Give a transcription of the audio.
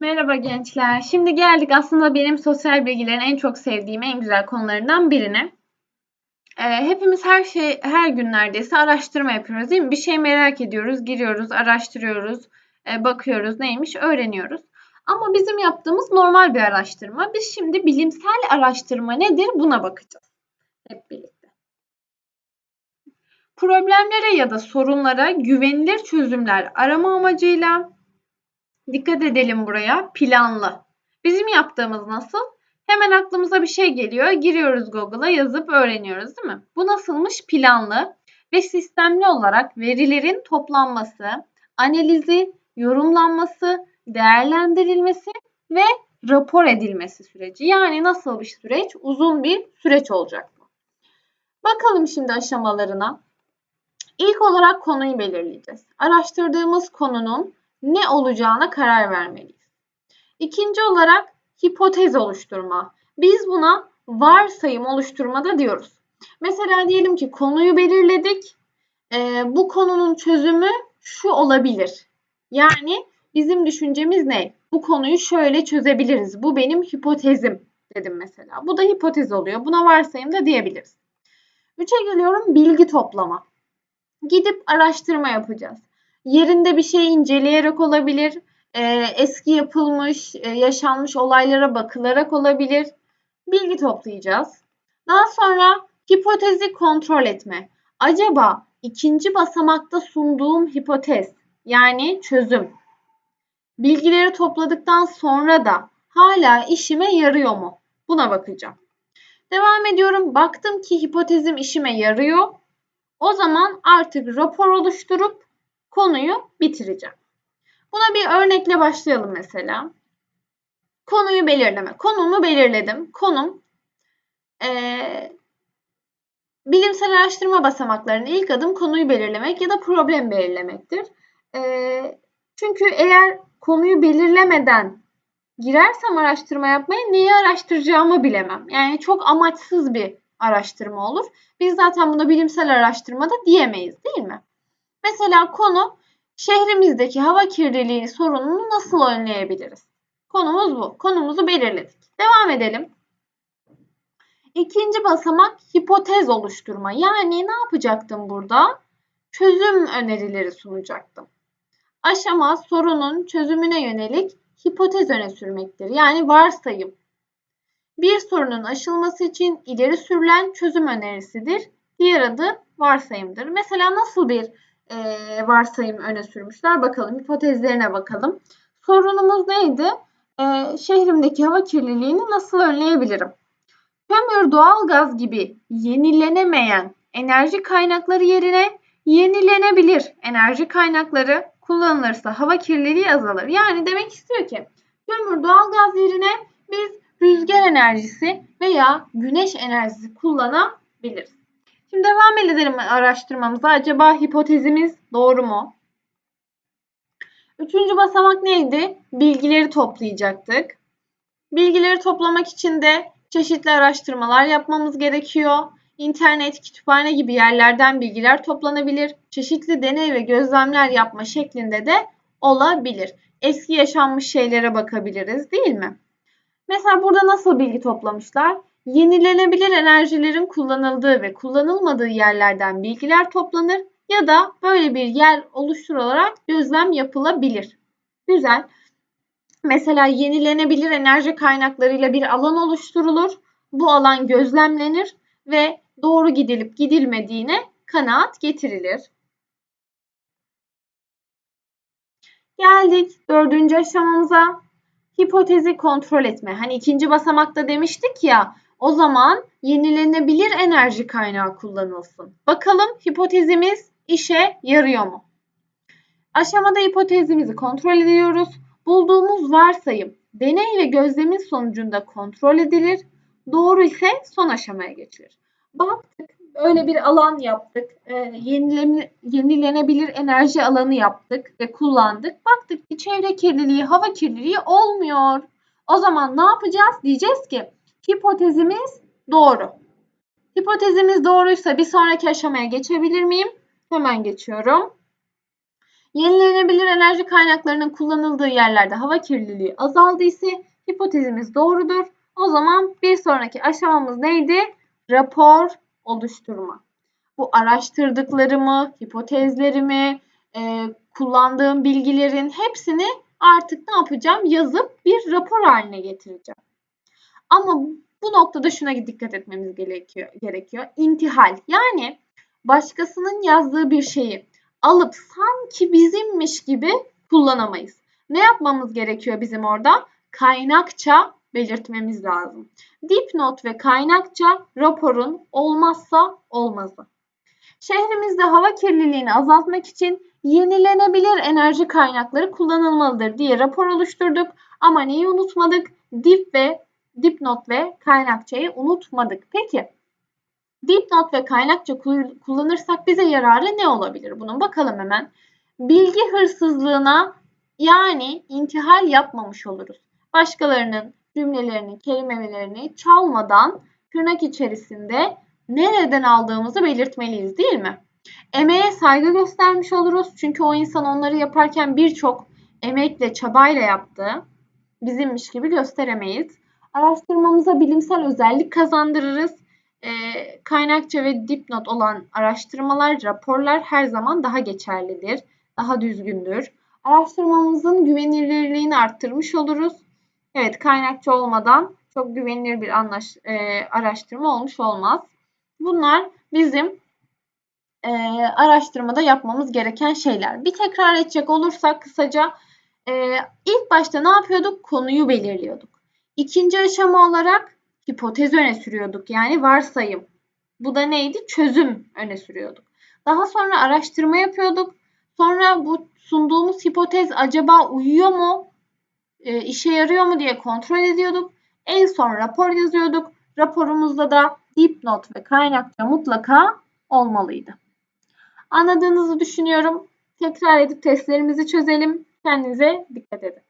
Merhaba gençler. Şimdi geldik aslında benim sosyal bilgilerin en çok sevdiğim en güzel konularından birine. Ee, hepimiz her şey her gün neredeyse araştırma yapıyoruz değil mi? Bir şey merak ediyoruz, giriyoruz, araştırıyoruz, e, bakıyoruz neymiş, öğreniyoruz. Ama bizim yaptığımız normal bir araştırma. Biz şimdi bilimsel araştırma nedir buna bakacağız. Hep birlikte. Problemlere ya da sorunlara güvenilir çözümler arama amacıyla Dikkat edelim buraya. Planlı. Bizim yaptığımız nasıl? Hemen aklımıza bir şey geliyor. Giriyoruz Google'a yazıp öğreniyoruz değil mi? Bu nasılmış? Planlı ve sistemli olarak verilerin toplanması, analizi, yorumlanması, değerlendirilmesi ve rapor edilmesi süreci. Yani nasıl bir süreç? Uzun bir süreç olacak bu. Bakalım şimdi aşamalarına. İlk olarak konuyu belirleyeceğiz. Araştırdığımız konunun ne olacağına karar vermeliyiz. İkinci olarak hipotez oluşturma. Biz buna varsayım oluşturma da diyoruz. Mesela diyelim ki konuyu belirledik. Ee, bu konunun çözümü şu olabilir. Yani bizim düşüncemiz ne? Bu konuyu şöyle çözebiliriz. Bu benim hipotezim dedim mesela. Bu da hipotez oluyor. Buna varsayım da diyebiliriz. Üçe geliyorum bilgi toplama. Gidip araştırma yapacağız yerinde bir şey inceleyerek olabilir, e, eski yapılmış, e, yaşanmış olaylara bakılarak olabilir. Bilgi toplayacağız. Daha sonra hipotezi kontrol etme. Acaba ikinci basamakta sunduğum hipotez yani çözüm bilgileri topladıktan sonra da hala işime yarıyor mu? Buna bakacağım. Devam ediyorum. Baktım ki hipotezim işime yarıyor. O zaman artık rapor oluşturup konuyu bitireceğim. Buna bir örnekle başlayalım mesela. Konuyu belirleme. Konumu belirledim. Konum ee, bilimsel araştırma basamaklarının ilk adım konuyu belirlemek ya da problem belirlemektir. E, çünkü eğer konuyu belirlemeden girersem araştırma yapmaya neyi araştıracağımı bilemem. Yani çok amaçsız bir araştırma olur. Biz zaten buna bilimsel araştırma da diyemeyiz değil mi? Mesela konu şehrimizdeki hava kirliliği sorununu nasıl önleyebiliriz? Konumuz bu. Konumuzu belirledik. Devam edelim. İkinci basamak hipotez oluşturma. Yani ne yapacaktım burada? Çözüm önerileri sunacaktım. Aşama sorunun çözümüne yönelik hipotez öne sürmektir. Yani varsayım. Bir sorunun aşılması için ileri sürülen çözüm önerisidir. Diğer adı varsayımdır. Mesela nasıl bir e, varsayım öne sürmüşler. Bakalım hipotezlerine bakalım. Sorunumuz neydi? E, şehrimdeki hava kirliliğini nasıl önleyebilirim? Kömür, doğalgaz gibi yenilenemeyen enerji kaynakları yerine yenilenebilir enerji kaynakları kullanılırsa hava kirliliği azalır. Yani demek istiyor ki kömür, doğalgaz yerine biz rüzgar enerjisi veya güneş enerjisi kullanabiliriz. Şimdi devam edelim araştırmamıza. Acaba hipotezimiz doğru mu? Üçüncü basamak neydi? Bilgileri toplayacaktık. Bilgileri toplamak için de çeşitli araştırmalar yapmamız gerekiyor. İnternet, kütüphane gibi yerlerden bilgiler toplanabilir. Çeşitli deney ve gözlemler yapma şeklinde de olabilir. Eski yaşanmış şeylere bakabiliriz değil mi? Mesela burada nasıl bilgi toplamışlar? Yenilenebilir enerjilerin kullanıldığı ve kullanılmadığı yerlerden bilgiler toplanır ya da böyle bir yer oluşturularak gözlem yapılabilir. Güzel. Mesela yenilenebilir enerji kaynaklarıyla bir alan oluşturulur. Bu alan gözlemlenir ve doğru gidilip gidilmediğine kanaat getirilir. Geldik dördüncü aşamamıza. Hipotezi kontrol etme. Hani ikinci basamakta demiştik ya o zaman yenilenebilir enerji kaynağı kullanılsın. Bakalım hipotezimiz işe yarıyor mu? Aşamada hipotezimizi kontrol ediyoruz. Bulduğumuz varsayım deney ve gözlemin sonucunda kontrol edilir. Doğru ise son aşamaya geçilir. Baktık öyle bir alan yaptık. E, yenilenebilir enerji alanı yaptık ve kullandık. Baktık ki çevre kirliliği, hava kirliliği olmuyor. O zaman ne yapacağız? Diyeceğiz ki Hipotezimiz doğru. Hipotezimiz doğruysa bir sonraki aşamaya geçebilir miyim? Hemen geçiyorum. Yenilenebilir enerji kaynaklarının kullanıldığı yerlerde hava kirliliği azaldı ise hipotezimiz doğrudur. O zaman bir sonraki aşamamız neydi? Rapor oluşturma. Bu araştırdıklarımı, hipotezlerimi, e, kullandığım bilgilerin hepsini artık ne yapacağım? Yazıp bir rapor haline getireceğim. Ama bu noktada şuna dikkat etmemiz gerekiyor. gerekiyor. İntihal. Yani başkasının yazdığı bir şeyi alıp sanki bizimmiş gibi kullanamayız. Ne yapmamız gerekiyor bizim orada? Kaynakça belirtmemiz lazım. Dipnot ve kaynakça raporun olmazsa olmazı. Şehrimizde hava kirliliğini azaltmak için yenilenebilir enerji kaynakları kullanılmalıdır diye rapor oluşturduk. Ama neyi unutmadık? Dip ve dipnot ve kaynakçayı unutmadık. Peki dipnot ve kaynakça kullanırsak bize yararı ne olabilir? Bunun bakalım hemen. Bilgi hırsızlığına yani intihal yapmamış oluruz. Başkalarının cümlelerini, kelimelerini çalmadan tırnak içerisinde nereden aldığımızı belirtmeliyiz değil mi? Emeğe saygı göstermiş oluruz. Çünkü o insan onları yaparken birçok emekle, çabayla yaptı. Bizimmiş gibi gösteremeyiz. Araştırmamıza bilimsel özellik kazandırırız. E, kaynakça ve dipnot olan araştırmalar, raporlar her zaman daha geçerlidir, daha düzgündür. Araştırmamızın güvenilirliğini arttırmış oluruz. Evet, kaynakça olmadan çok güvenilir bir anlaş, e, araştırma olmuş olmaz. Bunlar bizim e, araştırmada yapmamız gereken şeyler. Bir tekrar edecek olursak kısaca e, ilk başta ne yapıyorduk? Konuyu belirliyorduk. İkinci aşama olarak hipotez öne sürüyorduk. Yani varsayım. Bu da neydi? Çözüm öne sürüyorduk. Daha sonra araştırma yapıyorduk. Sonra bu sunduğumuz hipotez acaba uyuyor mu? E, işe yarıyor mu diye kontrol ediyorduk. En son rapor yazıyorduk. Raporumuzda da dipnot ve kaynakça mutlaka olmalıydı. Anladığınızı düşünüyorum. Tekrar edip testlerimizi çözelim. Kendinize dikkat edin.